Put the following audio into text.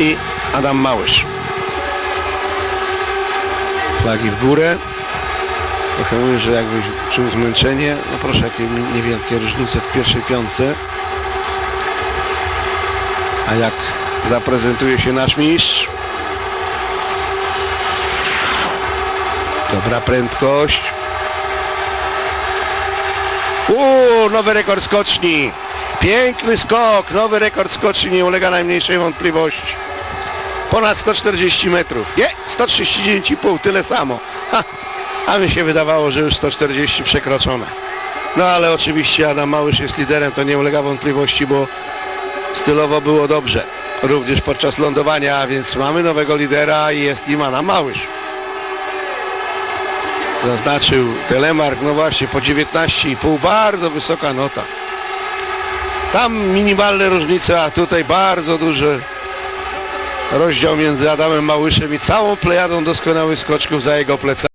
i Adam Małysz. Flagi w górę. Trochę mówię, że jakbyś czuł zmęczenie. No proszę, jakie niewielkie różnice w pierwszej piątce. A jak zaprezentuje się nasz mistrz? Dobra prędkość. Uuu, nowy rekord skoczni. Piękny skok, nowy rekord skoczni, nie ulega najmniejszej wątpliwości. Ponad 140 metrów. Nie, 139,5, tyle samo. Ha, a mi się wydawało, że już 140 przekroczone. No ale oczywiście Adam Małysz jest liderem, to nie ulega wątpliwości, bo stylowo było dobrze. Również podczas lądowania, a więc mamy nowego lidera i jest nim Adam Małysz. Zaznaczył Telemark, no właśnie, po 19,5, bardzo wysoka nota. Tam minimalne różnice, a tutaj bardzo duży rozdział między Adamem Małyszem i całą plejadą doskonałych skoczków za jego plecami.